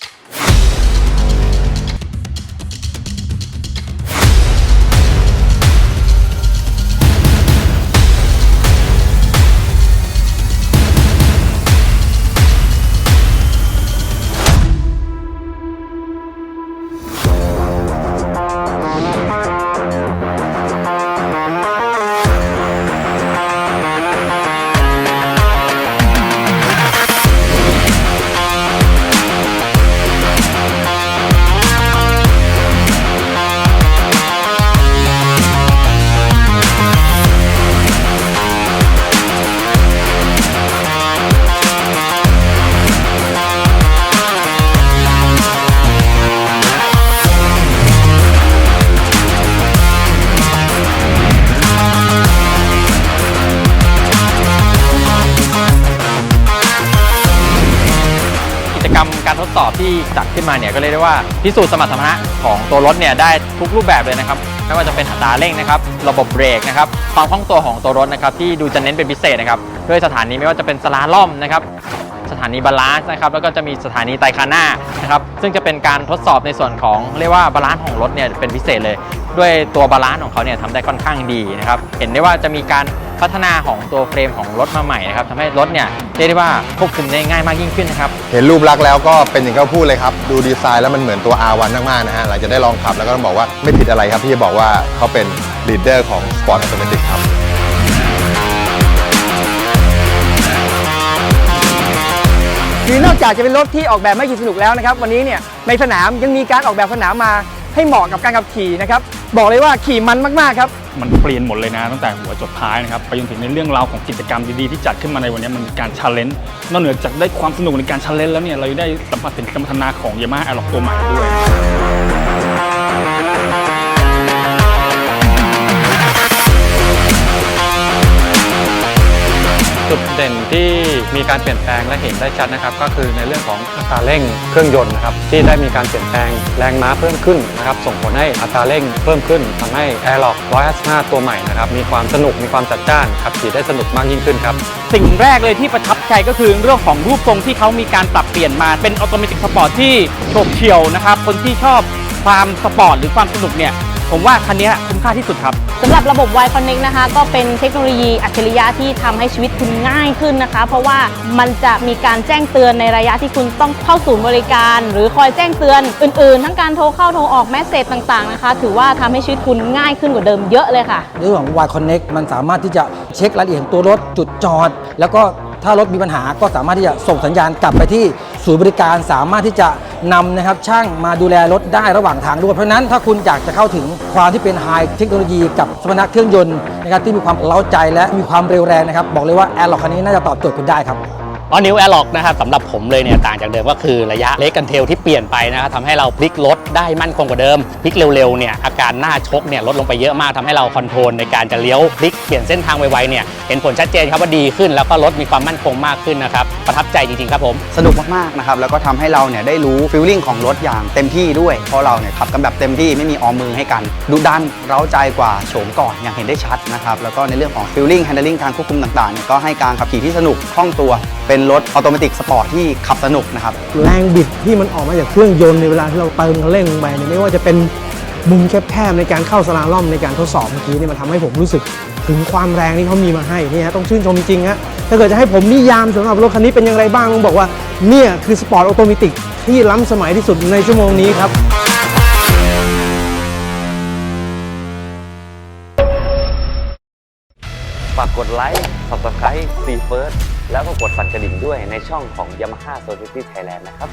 you การทดสอบที่จัดขึ้นมาเนี่ยก็เรียกได้ว่าพิสูจน์สมรรถนะของตัวรถเนี่ยได้ทุกรูปแบบเลยนะครับไม่ว่าจะเป็นอัตราเร่งนะครับระบบเบรกนะครับความคล่องตัวของตัวรถนะครับที่ดูจะเน้นเป็นพิเศษนะครับด้วยสถานีไม่ว่าจะเป็นสลาล่อมนะครับสถานีบาลานซ์นะครับแล้วก็จะมีสถานีไตรคาน่านะครับซึ่งจะเป็นการทดสอบในส่วนของเรียกว่าบาลานซ์ของรถเนี่ยเป็นพิเศษเลย ด้วยตัวบาลานซ์ของเขาเนี่ยทำได้ค่อนข้างดีนะครับเห็นได้ว่าจะมีการ พัฒนาของตัวเฟรมของรถมาใหม่นะครับทำให้รถเนี่ยเรียกได้ว่าควบคุมได้ง่ายมากยิ่งขึ้นนะครับ เห็นรูปลักษณ์แล้วก็เป็นอย่างที่เขาพูดเลยครับ ดูดีไซน์แล้วมันเหมือนตัว R1 มากๆนะฮะหลังจากได้ลองขับแล้วก็ต้องบอกว่าไม่ผิดอะไรครับที่จะบอกว่าเขาเป็นลีดเดอร์ของ Sport Automatic ครับคือนอกจากจะเป็นรถที่ออกแบบไม่ขี่สนุกแล้วนะครับ วันนี้เนี่ยในสนามยังมีการออกแบบสนามมา ให้เหมาะกับการขับขี่นะครับบอกเลยว่าขี่มันมากๆครับมันเปลี่ยนหมดเลยนะ ตั้งแต่หัวจดท้ายนะครับไปจนถึงในเรื่องราวของกิจกรรมดีๆที่จัดขึ้นมาในวันนี้มันมีการชาเลนจ์นอกเหนือจากได้ความสนุกในการชาเลนจ์แล้วเนี่ยเราได้สัมผัสถึงการพัฒนาของยามาฮ่าแอร์ล็อกตัวใหม่ด้วย จุดเด่นที่มีการเปลี่ยนแปลงและเห็นได้ชัดนะครับ ก็คือในเรื่องของอัตราเร่งเครื่องยนต์นะครับที่ได้มีการเปลี่ยนแปลงแรงม้าเพิ่มขึ้นนะครับส่งผลให้อัตราเร่งเพิ่มขึ้นทำให้ Airlock 155 ตัวใหม่นะครับมีความสนุกมีความจัดจ้านขับขี่ได้สนุกมากยิ่งขึ้นครับสิ่งแรกเลยที่ประทับใจก็คือเรื่องของรูปทรงที่เขามีการปรับเปลี่ยนมาเป็นออโตเมติกสปอร์ตที่โฉบเฉี่ยวนะครับคนที่ชอบความสปอร์ตหรือความสนุกเนี่ย ผมว่าคันนี้คุ้มค่าที่สุดครับสำหรับระบบ Y Connect นะคะ ก็เป็นเทคโนโลยีอัจฉริยะที่ทำให้ชีวิตคุณง่ายขึ้นนะคะ เพราะว่ามันจะมีการแจ้งเตือนในระยะที่คุณต้องเข้าศูนย์บริการ หรือคอยแจ้งเตือนอื่นๆ ทั้งการโทรเข้าโทรออกแมสเซจต่างๆนะคะ ถือว่าทำให้ชีวิตคุณง่ายขึ้นกว่าเดิมเยอะเลยค่ะเรื่องของ Y Connect มันสามารถที่จะเช็ครายละเอียดของตัวรถจุดจอด แล้วก็ถ้ารถมีปัญหาก็สามารถที่จะส่งสัญญาณกลับไปที่ ศูนย์บริการสามารถที่จะนำนะครับช่างมาดูแลรถได้ระหว่างทางด้วยเพราะนั้นถ้าคุณอยากจะเข้าถึงความที่เป็นไฮเทคโนโลยีกับสมรรถนะเครื่องยนต์นะครับที่มีความเล้าใจและมีความเร็วแรงนะครับบอกเลยว่าแอร์ล็อกคันนี้น่าจะตอบโจทย์คุณได้ครับ ออนิวแอร์ล็อกนะครับสำหรับผมเลยเนี่ยต่างจากเดิมก็คือระยะเล็กกันเทลที่เปลี่ยนไปนะครับทำให้เราพลิกรถได้มั่นคงกว่าเดิมพลิกเร็วๆเนี่ยอาการหน้าชกเนี่ยลดลงไปเยอะมากทำให้เราคอนโทรลในการจะเลี้ยวพลิกเปลี่ยนเส้นทางไวๆเนี่ยเห็นผลชัดเจนครับว่าดีขึ้น แล้วก็รถมีความมั่นคงมากขึ้นนะครับประทับใจจริงๆครับผมสนุกมากๆนะครับแล้วก็ทำให้เราเนี่ยได้รู้ฟิลลิ่งของรถอย่างเต็มที่ด้วยเพราะเราเนี่ยขับกันแบบเต็มที่ไม่มีออมมือให้กันดุดันเร้าใจกว่าโฉมก่อนอย่างเห็นได้ชัดนะครับแล้วก็ในเรื่องของฟิลลิ่งแฮนด์ลิ่งการควบคุมต่างๆเนี่ยก็ให้การขับขี่ที่สนุกคล่องตัวเป็นรถออโตเมติกสปอร์ตที่ขับสนุกนะครับ แรงบิดที่มันออกมาจากเครื่องยนต์ในเวลาที่เราเติมคันเร่งลงไปเนี่ยไม่ว่าจะเป็นมุมแคบๆในการเข้าสลาล่อมในการทดสอบเมื่อกี้เนี่ยมันทำให้ผมรู้สึกถึงความแรงที่เขามีมาให้นี่ฮะต้องชื่นชมจริงๆฮะถ้าเกิดจะให้ผมนิยามสำหรับรถคันนี้เป็นอย่างไรบ้างต้องบอกว่าเนี่ยคือสปอร์ตออโตเมติกที่ล้ำสมัยที่สุดในชั่วโมงนี้ครับฝากกดไลค์ Subscribe ซีเฟิร์ส แล้วก็กดสั่นกระดิ่งด้วยในช่องของ Yamaha Society Thailand นะครับ